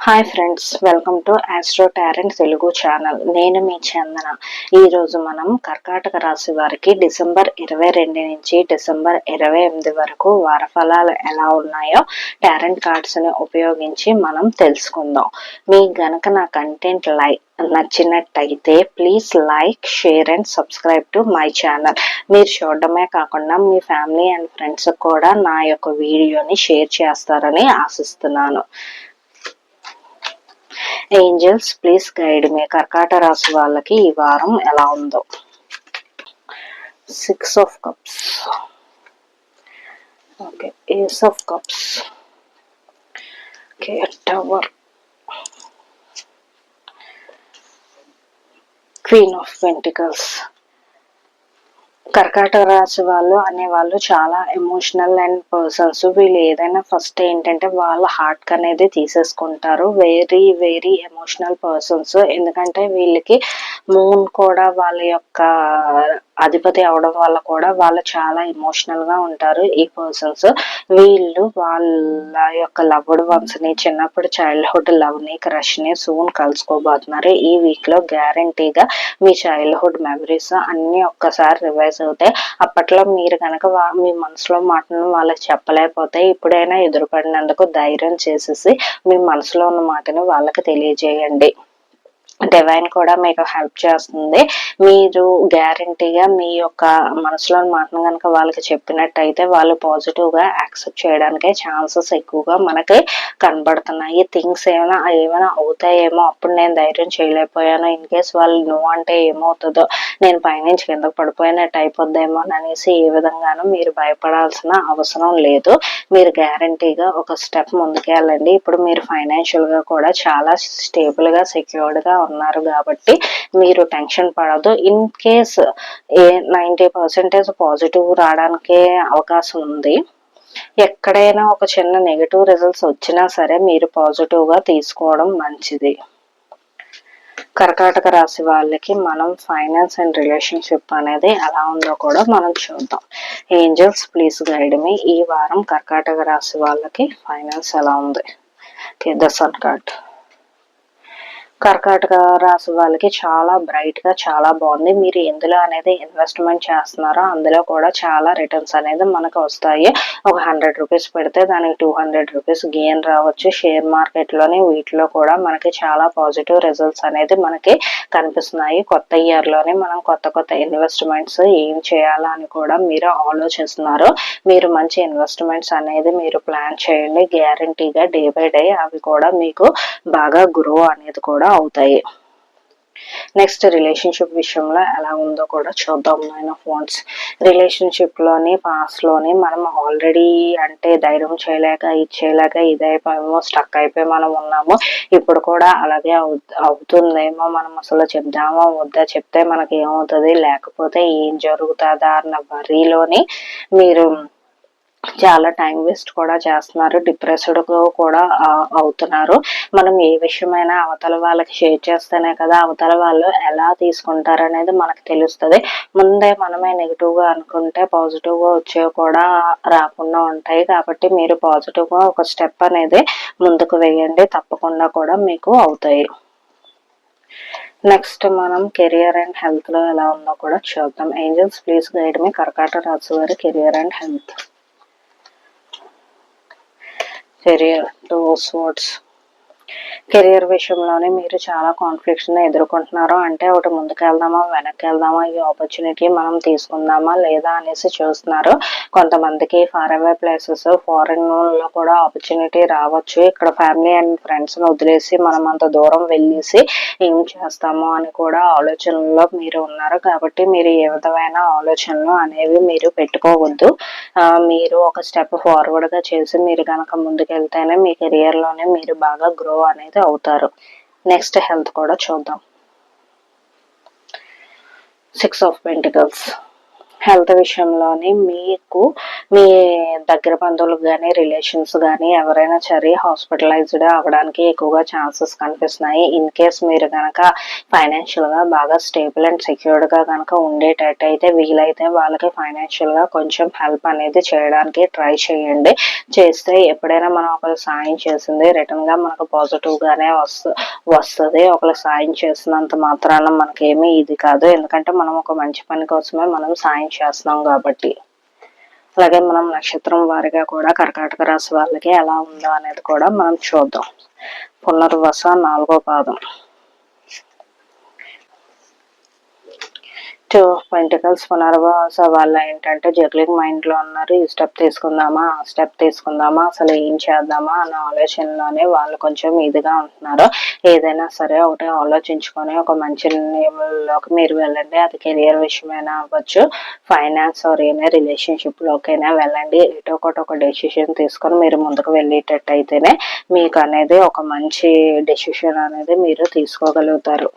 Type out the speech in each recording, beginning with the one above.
Hi friends welcome to astro tarot Telugu channel నేను మీ చందన. ఈరోజు మనం కర్కాటక రాశి వారికి డిసెంబర్ ఇరవై రెండు నుంచి డిసెంబర్ ఇరవై ఎనిమిది వరకు వార ఫలాలు ఎలా ఉన్నాయో టారెంట్ కార్డ్స్ని ఉపయోగించి మనం తెలుసుకుందాం. మీ గనక నా కంటెంట్ లైక్ నచ్చినట్టయితే please like share and subscribe to my channel మీరు చూడడమే కాకుండా మీ ఫ్యామిలీ అండ్ ఫ్రెండ్స్ కూడా నా యొక్క వీడియోని షేర్ చేస్తారని ఆశిస్తున్నాను. ఏంజల్స్ ప్లీజ్ గైడ్ మీ కర్కాట రాశి వాళ్ళకి ఈ వారం ఎలా ఉందో. Six of cups okay ace of cups okay tower queen of pentacles కర్కాటక రాశి వాళ్ళు అనే వాళ్ళు చాలా ఎమోషనల్ అండ్ పర్సన్స్ వీళ్ళు ఏదైనా ఫస్ట్ ఏంటంటే వాళ్ళ హార్ట్ అనేది తీసేసుకుంటారు. వెరీ వెరీ ఎమోషనల్ పర్సన్స్ ఎందుకంటే వీళ్ళకి మూన్ కూడా వాళ్ళ యొక్క అధిపతి అవడం వల్ల కూడా వాళ్ళు చాలా ఎమోషనల్గా ఉంటారు ఈ పర్సన్స్ వీళ్ళు వాళ్ళ యొక్క లవ్డ్ వన్స్ని చిన్నప్పుడు చైల్డ్హుడ్ లవ్ని క్రష్ని సూన్ కలుసుకోబోతున్నారు. ఈ వీక్లో గ్యారంటీగా మీ చైల్డ్హుడ్ మెమరీస్ అన్ని ఒక్కసారి రివైజ్ అవుతాయి. అప్పట్లో మీరు కనుక మీ మనసులో మాటను వాళ్ళకి చెప్పలేకపోతే ఇప్పుడైనా ఎదురుపడినందుకు ధైర్యం చేసేసి మీ మనసులో ఉన్న మాటని వాళ్ళకి తెలియజేయండి. డివైన్ కూడా మీకు హెల్ప్ చేస్తుంది. మీరు గ్యారంటీగా మీ యొక్క మనసులో మాటను కనుక వాళ్ళకి చెప్పినట్టయితే వాళ్ళు పాజిటివ్గా యాక్సెప్ట్ చేయడానికి ఛాన్సెస్ ఎక్కువగా మనకి కనబడుతున్నాయి. థింగ్స్ ఏమైనా ఏమైనా అవుతాయేమో అప్పుడు నేను ధైర్యం చేయలేకపోయాను. ఇన్ కేస్ వాళ్ళు నువ్వు అంటే ఏమవుతుందో నేను పైనుంచి కిందకు పడిపోయినట్టు అయిపోద్దేమో అనేసి ఏ విధంగానూ మీరు భయపడాల్సిన అవసరం లేదు. మీరు గ్యారంటీగా ఒక స్టెప్ ముందుకెళ్ళండి. ఇప్పుడు మీరు ఫైనాన్షియల్గా కూడా చాలా స్టేబుల్గా సెక్యూర్డ్గా ఉన్నారు కాబట్టి మీరు టెన్షన్ పడదు. In case a ninety percentage positive రావడానికే అవకాశం ఉంది. ఎక్కడైనా ఒక చిన్న నెగిటివ్ రిజల్ట్స్ వచ్చినా సరే మీరు పాజిటివ్గా తీసుకోవడం మంచిది. కర్కాటక రాశి వాళ్ళకి మనం ఫైనాన్స్ అండ్ రిలేషన్షిప్ అనేది ఎలా ఉందో కూడా మనం చూద్దాం. ఏంజల్స్ ప్లీజ్ గైడ్ మీ ఈ వారం కర్కాటక రాశి వాళ్ళకి ఫైనాన్స్ ఎలా ఉంది? ద సన్ కార్డ్ కర్కాటక రాశి వాళ్ళకి చాలా బ్రైట్గా చాలా బాగుంది. మీరు ఎందులో అనేది ఇన్వెస్ట్మెంట్ చేస్తున్నారో అందులో కూడా చాలా రిటర్న్స్ అనేది మనకు వస్తాయి. ఒక హండ్రెడ్ రూపీస్ పెడితే దానికి టూ హండ్రెడ్ రూపీస్ గెయిన్ రావచ్చు. షేర్ మార్కెట్లోని వీటిలో కూడా మనకి చాలా పాజిటివ్ రిజల్ట్స్ అనేది మనకి కనిపిస్తున్నాయి. కొత్త ఇయర్లోనే మనం కొత్త కొత్త ఇన్వెస్ట్మెంట్స్ ఏం చేయాలని కూడా మీరు ఆలోచిస్తున్నారు. మీరు మంచి ఇన్వెస్ట్మెంట్స్ అనేది మీరు ప్లాన్ చేయండి. గ్యారంటీగా డే బై డే అవి కూడా మీకు బాగా గ్రో అనేది కూడా అవుతాయి. నెక్స్ట్ రిలేషన్షిప్ విషయంలో ఎలా ఉందో కూడా చూద్దాం నైన్ ఆఫ్ వాన్స్ రిలేషన్షిప్లోని పాస్ట్లోని మనం ఆల్రెడీ అంటే ధైర్యం చేయలేక ఇది చేయలేక ఇది స్టక్ అయిపోయి మనం ఉన్నాము ఇప్పుడు కూడా అలాగే అవుతుందేమో మనం అసలు చెప్దామో వద్దా చెప్తే మనకి ఏమవుతుంది లేకపోతే ఏం జరుగుతుందా అన్న వరిలోని మీరు చాలా టైం వేస్ట్ కూడా చేస్తున్నారు డిప్రెస్డ్ కూడా అవుతున్నారు. మనం ఏ విషయమైనా అవతల వాళ్ళకి షేర్ చేస్తేనే కదా అవతల వాళ్ళు ఎలా తీసుకుంటారు అనేది మనకు తెలుస్తుంది. ముందే మనమే నెగిటివ్గా అనుకుంటే పాజిటివ్గా వచ్చేవి కూడా రాకుండా ఉంటాయి. కాబట్టి మీరు పాజిటివ్గా ఒక స్టెప్ అనేది ముందుకు వేయండి. తప్పకుండా కూడా మీకు అవుతాయి. నెక్స్ట్ మనం కెరియర్ అండ్ హెల్త్లో ఎలా ఉందో కూడా చూద్దాం. Angels please guide me. కర్కాట రాజు వారి career and health. Career those words career విషయంలోనే మీరు చాలా కాన్ఫ్లిక్ట్స్ ఎదుర్కొంటున్నారు. అంటే ఒకటి ముందుకు వెళ్దామా వెనక్కి వెళ్దామా ఈ ఆపర్చునిటీ మనం తీసుకుందామా లేదా అనేసి చూస్తున్నారు. కొంతమందికి ఫార్ అవే ప్లేసెస్ ఫారెన్లో కూడా ఆపర్చునిటీ రావచ్చు. ఇక్కడ ఫ్యామిలీ అండ్ ఫ్రెండ్స్ని వదిలేసి మనం అంత దూరం వెళ్ళేసి ఏం చేస్తాము అని కూడా ఆలోచనలో మీరు ఉన్నారు. కాబట్టి మీరు ఏ విధమైన ఆలోచనలు అనేవి మీరు పెట్టుకోవద్దు. మీరు ఒక స్టెప్ ఫార్వర్డ్గా చేసి మీరు కనుక ముందుకెళ్తేనే మీ కెరియర్లోనే మీరు బాగా గ్రో అనేది అవుతారు. నెక్స్ట్ హెల్త్ కూడా చూద్దాం. సిక్స్ ఆఫ్ పెంటికల్స్ హెల్త్ విషయంలోని మీకు మీ దగ్గర బంధువులకు కానీ రిలేషన్స్ కానీ ఎవరైనా సరే హాస్పిటలైజ్డ్ అవ్వడానికి ఎక్కువగా ఛాన్సెస్ కనిపిస్తున్నాయి. ఇన్ కేస్ మీరు కనుక ఫైనాన్షియల్గా బాగా స్టేబుల్ అండ్ సెక్యూర్డ్గా కనుక ఉండేటట్టు అయితే వీలైతే వాళ్ళకి ఫైనాన్షియల్గా కొంచెం హెల్ప్ అనేది చేయడానికి ట్రై చేయండి. చేస్తే ఎప్పుడైనా మనం ఒకరు సాయం చేసింది రిటర్న్గా మనకు పాజిటివ్గానే వస్తు వస్తుంది. ఒకరు సాయం చేసినంత మాత్రాన మనకేమీ ఇది కాదు. ఎందుకంటే మనం ఒక మంచి పని కోసమే మనం సాయం చేస్తున్నాం కాబట్టి. అలాగే మనం నక్షత్రం వారిగా కూడా కర్కాటక రాశి వాళ్ళకి ఎలా ఉందో అనేది కూడా మనం చూద్దాం. పునర్వస నాలుగో పాదం. టూ పెంటికల్స్ పునర్వాస వాళ్ళ ఏంటంటే జగ్లింగ్ మైండ్లో ఉన్నారు ఈ స్టెప్ తీసుకుందామా ఆ స్టెప్ తీసుకుందామా అసలు ఏం చేద్దామా అన్న ఆలోచనలోనే వాళ్ళు కొంచెం ఇదిగా ఉంటున్నారు. ఏదైనా సరే ఒకటి ఆలోచించుకొని ఒక మంచి నిర్ణయంలోకి మీరు వెళ్ళండి. అది కెరియర్ విషయమైనా అవ్వచ్చు ఫైనాన్స్ ఆర్ ఏమైనా రిలేషన్షిప్ వెళ్ళండి. ఏటో ఒకటి ఒక డెసిషన్ తీసుకొని మీరు ముందుకు వెళ్ళేటట్టు అయితేనే మీకు అనేది ఒక మంచి డెసిషన్ అనేది మీరు తీసుకోగలుగుతారు.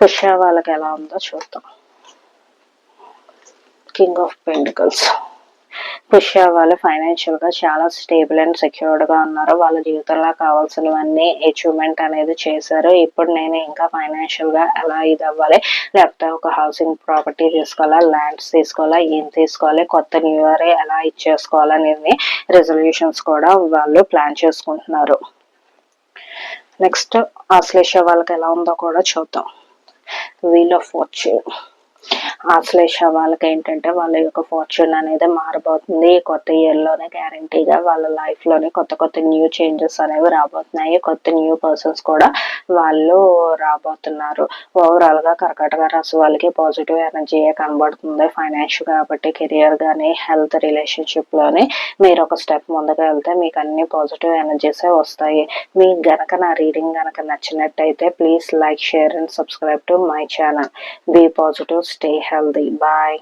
పుష్య వాళ్ళకి ఎలా ఉందో చూద్దాం. కింగ్ ఆఫ్ పెంటికల్స్ పుష్య వాళ్ళు ఫైనాన్షియల్గా చాలా స్టేబుల్ అండ్ సెక్యూర్డ్గా ఉన్నారు. వాళ్ళ జీవితంలో కావాల్సినవన్నీ అచీవ్మెంట్ అనేది చేశారు. ఇప్పుడు నేను ఇంకా ఫైనాన్షియల్గా ఎలా ఇది అవ్వాలి? లేకపోతే ఒక హౌసింగ్ ప్రాపర్టీ తీసుకోవాలా? ల్యాండ్స్ తీసుకోవాలా? ఏం తీసుకోవాలి? కొత్త న్యూ ఇయర్ ఎలా ఇచ్చేసుకోవాలనేది రెజల్యూషన్స్ కూడా వాళ్ళు ప్లాన్ చేసుకుంటున్నారు. నెక్స్ట్ ఆశ్లేష వాళ్ళకి ఎలా ఉందో కూడా చూద్దాం. వీల్ ఆఫ్ ఫార్చ్యూన్ ఆశ్లేష వాళ్ళకి ఏంటంటే వాళ్ళ యొక్క ఫార్చ్యూన్ అనేది మారబోతుంది. కొత్త ఇయర్లోనే గ్యారంటీగా వాళ్ళ లైఫ్లోనే కొత్త కొత్త న్యూ చేంజెస్ అనేవి రాబోతున్నాయి. కొత్త న్యూ పర్సన్స్ కూడా వాళ్ళు రాబోతున్నారు. ఓవరాల్గా కర్కటక కర్కాటక రాశి వాళ్ళకి పాజిటివ్ ఎనర్జీ కనబడుతుంది. ఫైనాన్షియల్ కాబట్టి కెరియర్ కానీ హెల్త్ రిలేషన్షిప్లోని మీరు ఒక స్టెప్ ముందుకు వెళ్తే మీకు అన్ని పాజిటివ్ ఎనర్జీసే వస్తాయి. మీకు గనక నా రీడింగ్ గనక నచ్చినట్టయితే please like share and subscribe to my channel be positive stay healthy. Bye.